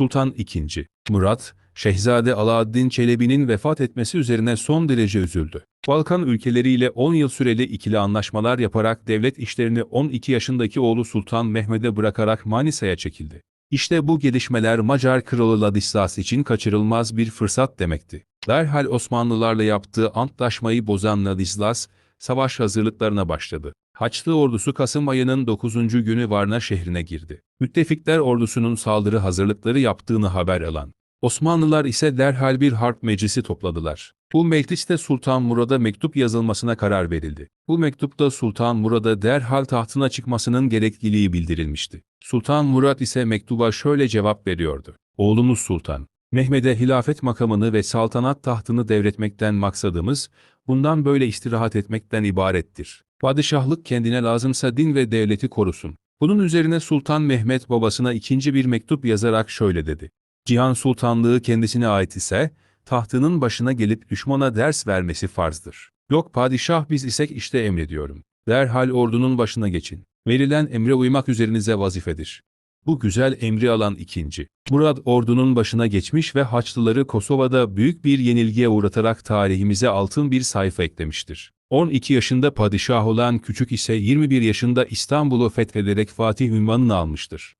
Sultan II. Murat, Şehzade Alaaddin Çelebi'nin vefat etmesi üzerine son derece üzüldü. Balkan ülkeleriyle 10 yıl süreli ikili anlaşmalar yaparak devlet işlerini 12 yaşındaki oğlu Sultan Mehmet'e bırakarak Manisa'ya çekildi. İşte bu gelişmeler Macar Kralı Ladislas için kaçırılmaz bir fırsat demekti. Derhal Osmanlılarla yaptığı antlaşmayı bozan Ladislas, savaş hazırlıklarına başladı. Haçlı ordusu Kasım ayının 9. günü Varna şehrine girdi. Müttefikler ordusunun saldırı hazırlıkları yaptığını haber alan. Osmanlılar ise derhal bir harp meclisi topladılar. Bu mecliste Sultan Murad'a mektup yazılmasına karar verildi. Bu mektupta Sultan Murad'a derhal tahtına çıkmasının gerekliliği bildirilmişti. Sultan Murad ise mektuba şöyle cevap veriyordu. Oğlumuz Sultan, Mehmet'e hilafet makamını ve saltanat tahtını devretmekten maksadımız, bundan böyle istirahat etmekten ibarettir. Padişahlık kendine lazımsa din ve devleti korusun. Bunun üzerine Sultan Mehmet babasına ikinci bir mektup yazarak şöyle dedi. Cihan Sultanlığı kendisine ait ise, tahtının başına gelip düşmana ders vermesi farzdır. Yok padişah biz isek işte emrediyorum. Derhal ordunun başına geçin. Verilen emre uymak üzerinize vazifedir. Bu güzel emri alan ikinci. Murad ordunun başına geçmiş ve Haçlıları Kosova'da büyük bir yenilgiye uğratarak tarihimize altın bir sayfa eklemiştir. 12 yaşında padişah olan küçük ise 21 yaşında İstanbul'u fethederek Fatih ünvanını almıştır.